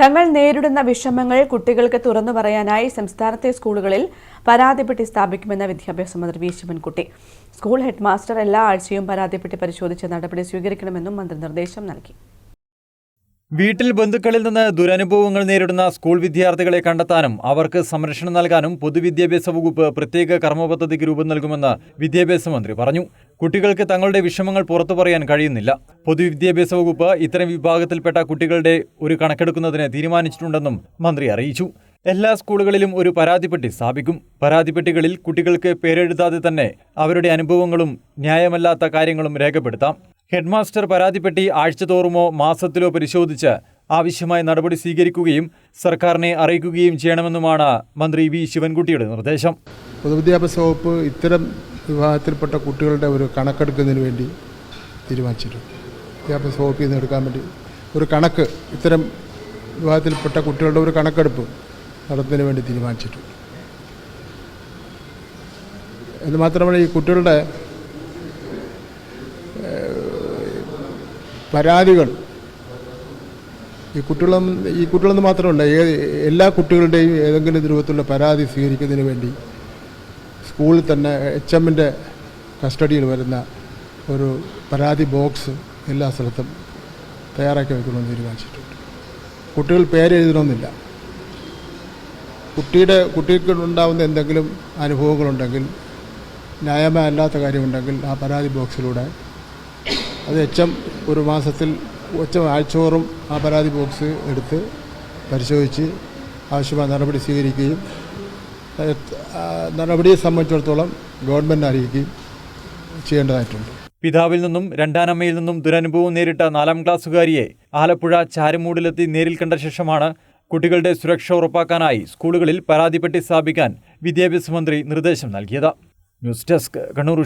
തങ്ങൾ നേരിടുന്ന വിഷമങ്ങൾ കുട്ടികൾക്ക് തുറന്നു പറയാനായി സംസ്ഥാനത്തെ സ്കൂളുകളിൽ പരാതിപ്പെട്ടി സ്ഥാപിക്കുമെന്ന് വിദ്യാഭ്യാസ മന്ത്രി വി ശിവൻകുട്ടി. സ്കൂൾ ഹെഡ്മാസ്റ്റർ എല്ലാ ആഴ്ചയും പരാതിപ്പെട്ടി പരിശോധിച്ച് നടപടി സ്വീകരിക്കണമെന്നും മന്ത്രി നിർദ്ദേശം നൽകി. വീട്ടിൽ ബന്ധുക്കളിൽ നിന്ന് ദുരനുഭവങ്ങൾ നേരിടുന്ന സ്കൂൾ വിദ്യാർത്ഥികളെ കണ്ടെത്താനും അവർക്ക് സംരക്ഷണം നൽകാനും പൊതുവിദ്യാഭ്യാസ വകുപ്പ് പ്രത്യേക കർമ്മ പദ്ധതിക്ക് രൂപം നൽകുമെന്ന് വിദ്യാഭ്യാസ മന്ത്രി പറഞ്ഞു. കുട്ടികൾക്ക് തങ്ങളുടെ വിഷമങ്ങൾ പുറത്തു പറയാൻ കഴിയുന്നില്ല. പൊതുവിദ്യാഭ്യാസ വകുപ്പ് ഇത്തരം വിഭാഗത്തിൽപ്പെട്ട കുട്ടികളുടെ ഒരു കണക്കെടുക്കുന്നതിന് തീരുമാനിച്ചിട്ടുണ്ടെന്നും മന്ത്രി അറിയിച്ചു. എല്ലാ സ്കൂളുകളിലും ഒരു പരാതിപ്പെട്ടി സ്ഥാപിക്കും. പരാതിപ്പെട്ടികളിൽ കുട്ടികൾക്ക് പേരെഴുതാതെ തന്നെ അവരുടെ അനുഭവങ്ങളും ന്യായമല്ലാത്ത കാര്യങ്ങളും രേഖപ്പെടുത്താം. ഹെഡ്മാസ്റ്റർ പരാതിപ്പെട്ടി ആഴ്ചതോറുമോ മാസത്തിലോ പരിശോധിച്ച് ആവശ്യമായ നടപടി സ്വീകരിക്കുകയും സർക്കാരിനെ അറിയിക്കുകയും ചെയ്യണമെന്നുമാണ് മന്ത്രി വി ശിവൻകുട്ടിയുടെ നിർദ്ദേശം. പൊതുവിദ്യാഭ്യാസ വകുപ്പ് ഇത്തരം വിഭാഗത്തിൽപ്പെട്ട കുട്ടികളുടെ ഒരു കണക്കെടുക്കുന്നതിന് വേണ്ടി തീരുമാനിച്ചിട്ടുണ്ട്. വിദ്യാഭ്യാസ വകുപ്പിൽ നിന്ന് എടുക്കാൻ വേണ്ടി ഒരു കണക്ക് ഇത്തരം വിഭാഗത്തിൽപ്പെട്ട കുട്ടികളുടെ ഒരു കണക്കെടുപ്പ് നടത്തുന്നതിന് വേണ്ടി തീരുമാനിച്ചിട്ടുണ്ട്. എന്ന് മാത്രമല്ല ഈ കുട്ടികളുടെ പരാതികൾ. ഈ കുട്ടികളും ഈ കുട്ടികളെന്ന് മാത്രമല്ല ഏത് എല്ലാ കുട്ടികളുടെയും ഏതെങ്കിലും രൂപത്തിലുള്ള പരാതി സ്വീകരിക്കുന്നതിന് വേണ്ടി സ്കൂളിൽ തന്നെ എച്ച് എമ്മിന്റെ കസ്റ്റഡിയിൽ വരുന്ന ഒരു പരാതി ബോക്സ് എല്ലാ സ്ഥലത്തും തയ്യാറാക്കി വെക്കണമെന്ന് തീരുമാനിച്ചിട്ടുണ്ട്. കുട്ടികൾ പേരെഴുതണമെന്നില്ല കുട്ടിയുടെ കുട്ടിക്ക് ഉണ്ടാകുന്ന എന്തെങ്കിലും അനുഭവങ്ങളുണ്ടെങ്കിൽ ന്യായമല്ലാത്ത കാര്യമുണ്ടെങ്കിൽ ആ പരാതി ബോക്സിലൂടെ അത് എച്ച് എം ഒരു മാസത്തിൽ ഒച്ച ആഴ്ചോറും ആ പരാതി ബോക്സ് എടുത്ത് പരിശോധിച്ച് ആവശ്യമായ നടപടി സ്വീകരിക്കുകയും നടപടിയെ സംബന്ധിച്ചിടത്തോളം ഗവൺമെന്റ് അറിയിക്കുകയും ചെയ്യേണ്ടതായിട്ടുണ്ട്. പിതാവിൽ നിന്നും രണ്ടാനമ്മയിൽ നിന്നും ദുരനുഭവം നേരിട്ട നാലാം ക്ലാസ്സുകാരിയെ ആലപ്പുഴ ചാരുമൂടിലെത്തി നേരിൽ കണ്ട ശേഷമാണ് കുട്ടികളുടെ സുരക്ഷ ഉറപ്പാക്കാനായി സ്കൂളുകളിൽ പരാതിപ്പെട്ടി സ്ഥാപിക്കാൻ വിദ്യാഭ്യാസ മന്ത്രി നിർദ്ദേശം നൽകിയത്. News desk Kannur